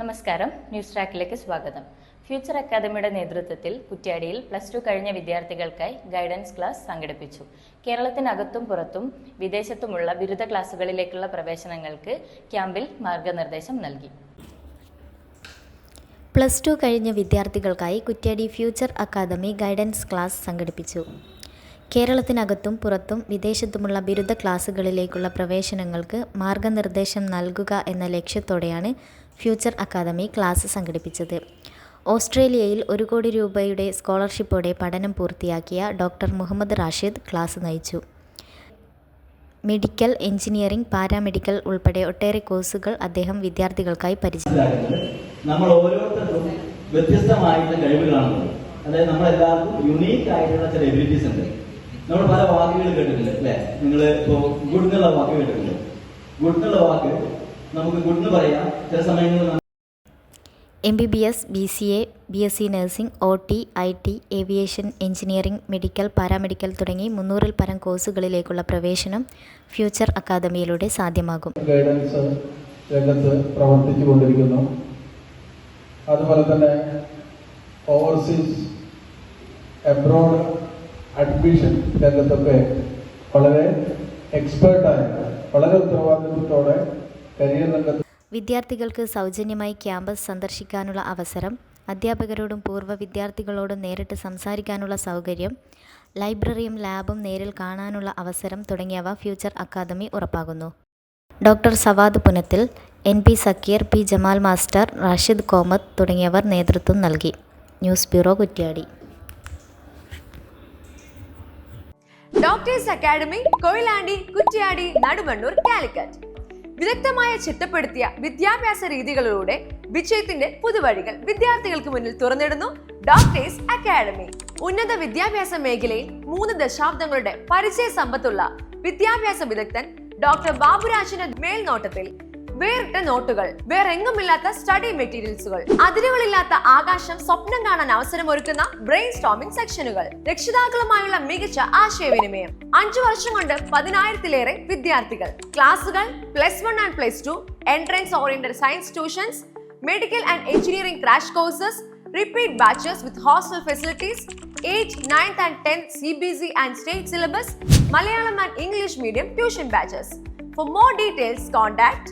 നമസ്കാരം. ന്യൂസ് ട്രാക്കിലേക്ക് സ്വാഗതം. ഫ്യൂച്ചർ അക്കാദമിയുടെ നേതൃത്വത്തിൽ കുറ്റ്യാടിയിൽ പ്ലസ് ടു കഴിഞ്ഞ വിദ്യാർത്ഥികൾക്കായി ഗൈഡൻസ് ക്ലാസ് സംഘടിപ്പിച്ചു. കേരളത്തിനകത്തും പുറത്തും വിദേശത്തുമുള്ള ബിരുദ ക്ലാസുകളിലേക്കുള്ള പ്രവേശനങ്ങൾക്ക് ക്യാമ്പിൽ മാർഗനിർദ്ദേശം നൽകി. പ്ലസ് ടു കഴിഞ്ഞ വിദ്യാർത്ഥികൾക്കായി Kuttiady future academy guidance class സംഘടിപ്പിച്ചു. കേരളത്തിനകത്തും പുറത്തും വിദേശത്തുമുള്ള ബിരുദ ക്ലാസുകളിലേക്കുള്ള പ്രവേശനങ്ങൾക്ക് മാർഗനിർദ്ദേശം നൽകുക എന്ന ലക്ഷ്യത്തോടെയാണ് ഫ്യൂച്ചർ അക്കാദമി ക്ലാസ് സംഘടിപ്പിച്ചത്. ഓസ്ട്രേലിയയിൽ ഒരു കോടി രൂപയുടെ സ്കോളർഷിപ്പോടെ പഠനം പൂർത്തിയാക്കിയ ഡോക്ടർ മുഹമ്മദ് റാഷിദ് ക്ലാസ് നയിച്ചു. മെഡിക്കൽ എഞ്ചിനീയറിംഗ് പാരാമെഡിക്കൽ ഉൾപ്പെടെ ഒട്ടേറെ കോഴ്സുകൾ അദ്ദേഹം വിദ്യാർത്ഥികൾക്കായി പരിചയം നമ്മൾ അതായത് നമ്മളെല്ലാവർക്കും യുണീക്ക് ആയിട്ടുള്ള ചില എബിലിറ്റീസ് ഉണ്ട്. നമ്മൾ പല വാക്കുകൾ കേട്ടിട്ടില്ല അല്ലെ? നിങ്ങൾ ഇപ്പോൾ ഗുഡ് എന്നുള്ള വാക്ക് കേട്ടിട്ടില്ല ഗുഡ് എന്നുള്ള വാക്ക് നമുക്ക് ഗുഡ് എന്ന് പറയാം. ചില സമയങ്ങളിൽ M B B S B C A B S C nursing O T I T aviation engineering medical paramedical തുടങ്ങി മുന്നൂറിൽ പരം കോഴ്സുകളിലേക്കുള്ള പ്രവേശനം ഫ്യൂച്ചർ അക്കാദമിയിലൂടെ സാധ്യമാകും. ഗൈഡൻസ് രംഗത്ത് പ്രവർത്തിച്ചുകൊണ്ടിരിക്കുന്നു. അതുപോലെ തന്നെ ഓവർസീസ് എബ്രോഡ് അഡ്മിഷൻ രംഗത്തൊക്കെ വളരെ എക്സ്പേർട്ടായ വളരെ ഉത്തരവാദിത്വത്തോടെ കരിയർ രംഗത്ത് വിദ്യാർത്ഥികൾക്ക് സൗജന്യമായി ക്യാമ്പസ് സന്ദർശിക്കാനുള്ള അവസരം അധ്യാപകരോടും പൂർവ വിദ്യാർത്ഥികളോടും നേരിട്ട് സംസാരിക്കാനുള്ള സൗകര്യം ലൈബ്രറിയും ലാബും നേരിൽ കാണാനുള്ള അവസരം തുടങ്ങിയവ future academy ഉറപ്പാകുന്നു doctor Savad Punathil N P Sakeer P Jamal master Rashid Komath തുടങ്ങിയവർ നേതൃത്വം നൽകി. News bureau Kuttiady. Doctors academy Koyilandy Kuttiady Nadumannur Calicut. വിദഗ്ധമായ ചിട്ടപ്പെടുത്തിയ വിദ്യാഭ്യാസ രീതികളിലൂടെ വിജയത്തിന്റെ പുതുവഴികൾ വിദ്യാർത്ഥികൾക്ക് മുന്നിൽ തുറന്നിടുന്നു ഡോക്ടേഴ്സ് അക്കാഡമി. ഉന്നത വിദ്യാഭ്യാസ മേഖലയിൽ മൂന്ന് ദശാബ്ദങ്ങളുടെ പരിചയ സമ്പത്തുള്ള വിദ്യാഭ്യാസ വിദഗ്ധൻ ഡോക്ടർ ബാബുരാജിന്റെ മേൽനോട്ടത്തിൽ വേറിട്ട നോട്ടുകൾ വേറെങ്ങുമില്ലാത്ത സ്റ്റഡി മെറ്റീരിയൽസുകൾ അതിരുകളില്ലാത്ത ആകാശം സ്വപ്നം കാണാൻ അവസരമൊരുക്കുന്ന ബ്രെയിൻ സ്റ്റോമിംഗ് സെക്ഷനുകൾ രക്ഷിതാക്കളുമായുള്ള മികച്ച ആശയവിനിമയം അഞ്ചു വർഷം കൊണ്ട് പതിനായിരത്തിലേറെ വിദ്യാർത്ഥികൾ ക്ലാസുകൾ plus one and plus two entrance oriented science tuitions medical and engineering crash courses repeat batches with hostel facilities, 8th, 9th C 10th C and state syllabus Malayalam and English medium tuition batches for more details contact